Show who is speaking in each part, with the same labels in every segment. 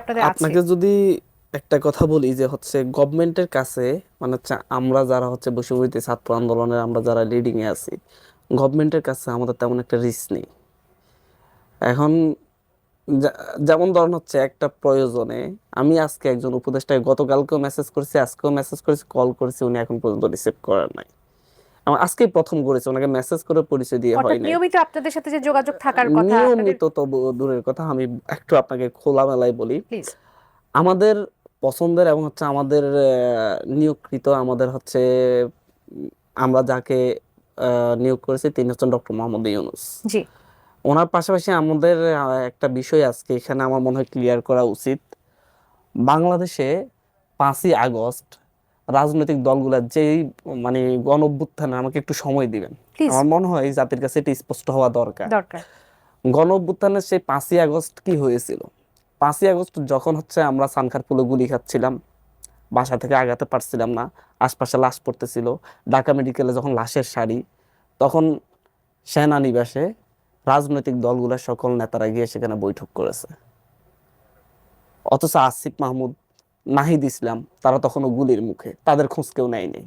Speaker 1: আপনাদের
Speaker 2: আপনাকে যদি একটা কথা বলি যে হচ্ছে গভর্নমেন্টের কাছে মানে হচ্ছে আমরা যারা হচ্ছে বৈষম্যবিরোধী ছাত্র আন্দোলনের আমরা যারা লিডিং এ আছি গভর্নমেন্টের কাছে আমাদের তেমন একটা রিস্ক নেই। এখন যেমন ধরুন হচ্ছে একটা প্রয়োজনে আমি আজকে একজন উপদেষ্টায় গতকালকেও মেসেজ করেছি, আজকেও মেসেজ করেছি কল করেছি, উনি এখন পর্যন্ত রিসিভ করেন নাই। আমার আজকেই প্রথম করেছে ওনাকে মেসেজ করে পরিচয় দিয়ে হয় নাই।
Speaker 1: নিয়মিত আপনাদের সাথে যে যোগাযোগ থাকার কথা
Speaker 2: নিয়মিত তবু দূরের কথা আমি একটু আপনাকে খোলামেলায় বলি।
Speaker 1: প্লিজ
Speaker 2: আমাদের পছন্দের এবং হচ্ছে আমাদের নিয়োগকৃত আমাদের হচ্ছে আমরা যাকে নিয়োগ করেছি তিনি হচ্ছেন ডক্টর মোহাম্মদ ইউনুস।
Speaker 1: জি।
Speaker 2: ওনার পাশাপাশি আমাদের একটা বিষয় আজকে এখানে আমার মনে হয় ক্লিয়ার করা উচিত। বাংলাদেশে পাঁচই আগস্ট রাজনৈতিক দলগুলোর যেই মানে গণ অভ্যুত্থানে আমাকে একটু সময় দিবেন। আমার মনে হয় জাতির কাছে এটি স্পষ্ট হওয়া দরকার। গণ অভ্যুত্থানের সেই পাঁচই আগস্ট কি হয়েছিল? পাঁচই আগস্ট যখন হচ্ছে আমরা সানখার ফুলে গুলি খাচ্ছিলাম বাসা থেকে আগাতে পারছিলাম না আশপাশে লাশ পড়তেছিল ঢাকা মেডিকেলে যখন লাশের শাড়ি তখন সেনানিবাসে রাজনৈতিক দলগুলোর সকল নেতারা গিয়ে সেখানে বৈঠক করেছে। অথচ আসিফ মাহমুদ নাহিদ ইসলাম তারা তখনও গুলির মুখে তাদের খোঁজ কেউ নেয়নি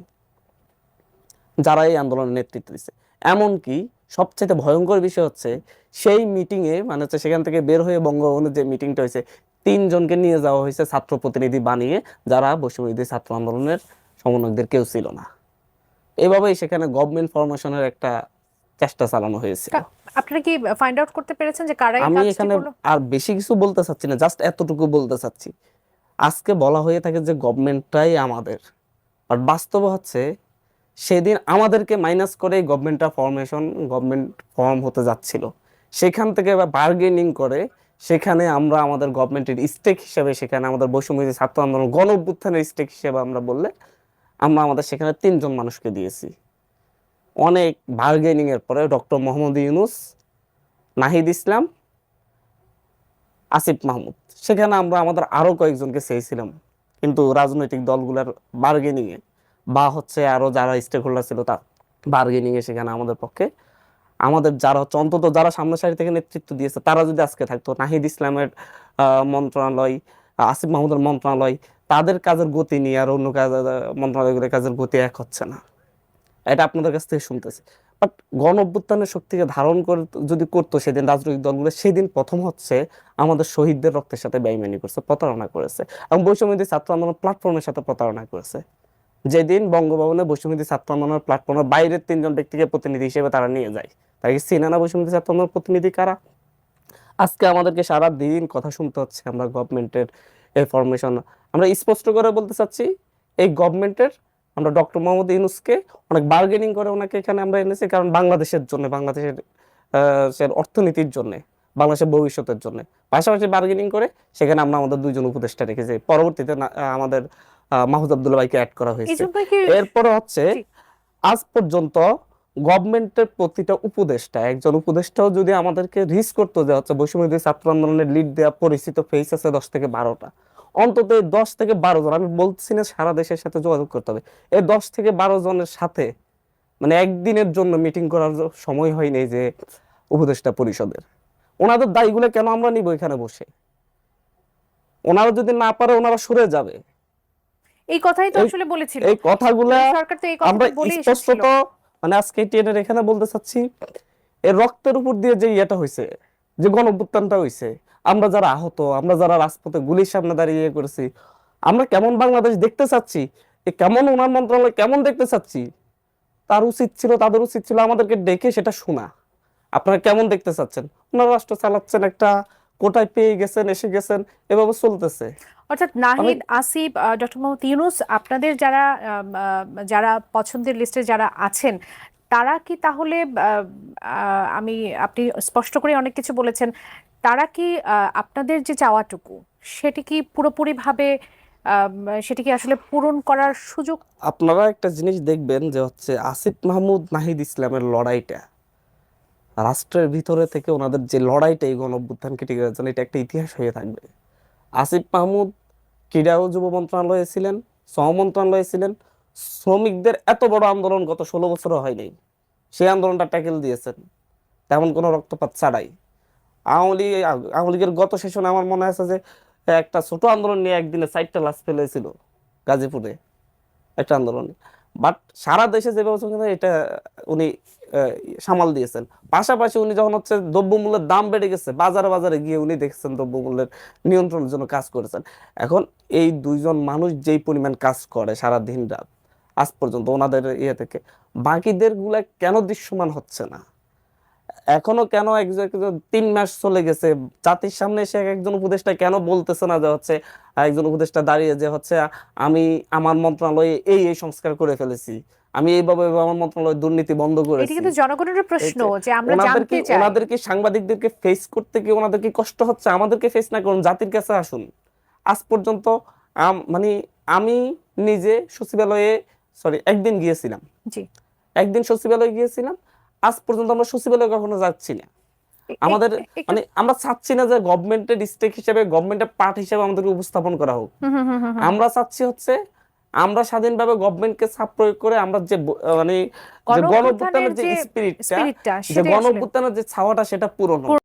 Speaker 2: যারা এই আন্দোলনের নেতৃত্ব দিচ্ছে এমনকি সবচেয়ে ভয়ঙ্কর বিষয় হচ্ছে সেই মিটিং এ মানে হচ্ছে সেখান থেকে বের হয়ে বঙ্গভবনের যে মিটিংটা হয়েছে তিনজনকে নিয়ে যাওয়া হয়েছে ছাত্র প্রতিনিধি বানিয়ে যারা বৈষম্যবিরোধী ছাত্র আন্দোলনের সমন্বয়কদের কেউ ছিল না। এভাবেই সেখানে গভর্নমেন্ট ফরমেশনের একটা চেষ্টা চালানো
Speaker 1: হয়েছে আপনারা কি ফাইন্ড আউট করতে পেরেছেন যে কারা
Speaker 2: আমি এখানে আর বেশি কিছু বলতে চাচ্ছি না জাস্ট এতটুকু বলতে চাচ্ছি। আজকে বলা হয়ে থাকে যে গভর্নমেন্টটাই আমাদের। আর বাস্তব হচ্ছে, সেদিন আমাদেরকে মাইনাস করে গভর্নমেন্টটা ফর্মেশন গভর্নমেন্ট ফর্ম হতে যাচ্ছিল। সেখান থেকে বার্গেনিং করে, সেখানে আমরা আমাদের গভর্নমেন্টের স্টেক হিসেবে, সেখানে আমাদের বৈষম্যবিরোধী ছাত্র আন্দোলন গণ অভ্যুত্থানের স্টেক হিসেবে আমরা বললে, আমরা আমাদের সেখানে তিনজন মানুষকে দিয়েছি। অনেক বার্গেনিং এর পরে ডক্টর মোহাম্মদ ইউনুস, নাহিদ ইসলাম আসিফ মাহমুদ। সেখানে আমরা আমাদের আরও কয়েকজনকে চেয়েছিলাম। কিন্তু রাজনৈতিক দলগুলোর বার্গেনিং এ বা হচ্ছে আরও যারা স্টেক হোল্ডার ছিল তার বার্গেনিং এ সেখানে আমাদের পক্ষে আমাদের যারা হচ্ছে অন্তত যারা সামনের সারি থেকে নেতৃত্ব দিয়েছে, তারা যদি আজকে থাকতো, নাহিদ ইসলামের মন্ত্রণালয় আসিফ মাহমুদের মন্ত্রণালয়, তাদের কাজের গতি নিয়ে আর অন্য কাজ মন্ত্রণালয়গুলোর কাজের গতি এক হচ্ছে না। এটা আপনাদের কাছ থেকে শুনতেছি। বাট গণ অভ্যুত্থানের শক্তিকে ধারণ করে যদি করতো সেদিন রাজনৈতিক দলগুলো, সেদিন প্রথম হচ্ছে আমাদের শহীদদের রক্তের সাথে বেইমানি করছে, প্রতারণা করেছে। এবং বৈষম্যবিরোধী ছাত্র আন্দোলন প্ল্যাটফর্মের সাথে প্রতারণা করেছে। যেদিন বঙ্গভবনে বৈষম্যবিরোধী ছাত্র আন্দোলনের প্ল্যাটফর্মের বাইরের তিনজন ব্যক্তিকে প্রতিনিধি হিসেবে তারা নিয়ে যায়। তাই সিনানা বৈষম্যবিরোধী ছাত্র আন্দোলনের প্রতিনিধি কারা? আজকে আমাদেরকে সারা দিন কথা শুনতে হচ্ছে আমরা গভর্নমেন্টের ইনফরমেশন আমরা স্পষ্ট করে বলতে চাচ্ছি, এই গভর্নমেন্টের আমরা ডক্টর মোহাম্মদ ইউনুসকে অনেক বার্গেনিং করে ওনাকে এখানে আমরা এনেছি কারণ বাংলাদেশের জন্য বাংলাদেশের অর্থনীতির জন্য বাংলাদেশের ভবিষ্যতের জন্য। পাশাপাশি বার্গেনিং করে সেখানে আমরা আমাদের দুইজন উপদেষ্টা রেখেছি। পরবর্তীতে আমাদের মাহমুদ আবদুল্লাহ ভাইকে অ্যাড করা হয়েছে। এরপরে হচ্ছে আজ পর্যন্ত গভর্নমেন্টের প্রতিটা উপদেষ্টা একজন উপদেষ্টাও যদি আমাদেরকে রিস্ক করতো যে হচ্ছে বৈষম্যবিরোধী ছাত্র আন্দোলনের লিড দেওয়া পরিচিত ফেস আছে দশ থেকে বারোটা। অন্তত এই দশ থেকে বারো জন আমি বলছি না সারা দেশের সাথে যোগাযোগ করতে হবে এই দশ থেকে বারো জনের সাথে মানে একদিনের জন্য মিটিং করার সময় হয়নি যে উপদেষ্টা পরিষদের। ওনাদের দায়ীগুলো কেন আমরা নিব এখানে বসে? ওনারা যদি না পারে ওনারা সরে যাবে।
Speaker 1: এই কথাই তো আসলে বলেছিল।
Speaker 2: এই কথাগুলা
Speaker 1: সরকার তো এই
Speaker 2: আমরা
Speaker 1: কথা বলেই
Speaker 2: স্পষ্টত মানে আজকে টিএনের এখানে বলতে চাচ্ছি এর রক্তের উপর দিয়ে যে ইয়েটা হয়েছে যে গণঅভ্যুত্থানটা হয়েছে আমরা যারা আহত আমরা যারা রাজপথে গুলির সামনে দাঁড়িয়ে ইয়ে করেছি আমরা কেমন বাংলাদেশ দেখতে চাচ্ছি? কেমন ওনার মন্ত্রণালয় কেমন দেখতে চাচ্ছি? তার উচিত ছিল তাদের উচিত ছিল আমাদেরকে ডেকে সেটা শোনা। আপনারা কেমন দেখতে চাচ্ছেন? ওনারা রাষ্ট্র চালাচ্ছেন একটা কোটায় পেয়ে গেছেন এসে গেছেন এভাবে চলতেছে।
Speaker 1: অর্থাৎ নাহিদ আসিফ ডক্টর মোহাম্মদ ইউনুস আপনাদের যারা যারা পছন্দের লিস্টে যারা আছেন তারা কি তাহলে আমি আপনি স্পষ্ট করে অনেক কিছু বলেছেন তারা কি আপনাদের যে চাওয়াটুকু সেটি কি পুরোপুরিভাবে আম, সেটি কি আসলে পূরণ করার সুযোগ?
Speaker 2: আপনারা একটা জিনিস দেখবেন যে হচ্ছে আসিফ মাহমুদ নাহিদ ইসলামের লড়াইটা রাষ্ট্রের ভিতরে থেকে ওনাদের যে লড়াইটা এই গণ অভ্যুত্থানকে টিকে রাখার জন্য এটা একটা ইতিহাস হয়ে থাকবে। আসিফ মাহমুদ ক্রীড়া ও যুব মন্ত্রণালয়ে ছিলেন শ্রম মন্ত্রণালয়ে ছিলেন শ্রমিকদের এত বড় আন্দোলন গত ষোলো বছরও হয়নি। সেই আন্দোলনটা ট্যাকেল দিয়েছেন। তেমন কোনো রক্তপাত ছাড়াই। আওয়ামী লীগ, আওয়ামী লীগের গত সেশনে আমার মনে আছে যে, একটা ছোট আন্দোলন নিয়ে একদিনে চারটা লাশ ফেলেছিল গাজীপুরে, একটা আন্দোলন। বাট সারা দেশে যেভাবে চলছে এটা উনি সামাল দিয়েছেন। পাশাপাশি উনি যখন হচ্ছে দ্রব্যমূল্যের দাম বেড়ে গেছে, বাজারে বাজারে গিয়ে উনি দেখছেন দ্রব্যমূল্যের নিয়ন্ত্রণের জন্য কাজ করেছেন। এখন এই দুইজন মানুষ যেই পরিমাণ কাজ করে সারা দিন রাত আজ পর্যন্ত ওনাদের ইয়ে থেকে। বাকিদেরগুলা কেন দৃশ্যমান হচ্ছে না? এখনও কেন তিন মাস চলে গেছে? জাতির সামনে এসে একজন উপদেষ্টা কেন বলতেছে না যে হচ্ছে একজন উপদেষ্টা দাঁড়িয়ে যে হচ্ছে আমি আমার মন্ত্রণালয়ে এই এই সংস্কার করে ফেলেছি আমি এইভাবে আমার মন্ত্রণালয় দুর্নীতি বন্ধ
Speaker 1: এটি
Speaker 2: করেছি।
Speaker 1: কিন্তু জনগণের প্রশ্ন যে আমরা জানতে চাই।
Speaker 2: ওনাদের সাংবাদিকদেরকে ফেস করতে কি ওনাদের কি কষ্ট হচ্ছে আমাদেরকে ফেস না করুন জাতির কাছে আসুন। আজ পর্যন্ত আম- মানে আমি নিজে সচিবালয়ে সরি একদিন গিয়েছিলাম।
Speaker 1: জি।
Speaker 2: একদিন সচিবালয়ে গিয়েছিলাম। আজ পর্যন্ত আমরা সচিবালয়ে কখনো যাচ্ছি না। আমাদের মানে আমরা চাচ্ছি না যে গভর্নমেন্টের স্টেক হিসেবে গভর্নমেন্টের পার্ট হিসেবে আমাদেরকে উপস্থাপন করা হোক। আমরা চাচ্ছি হচ্ছে আমরা স্বাধীনভাবে গভর্নমেন্টকে চাপ প্রয়োগ করে আমরা যে মানে
Speaker 1: গণঅভ্যুত্থানের
Speaker 2: যে স্পিরিটটা যে
Speaker 1: সেটাই
Speaker 2: যে ছাওয়াটা সেটা পূরণ হোক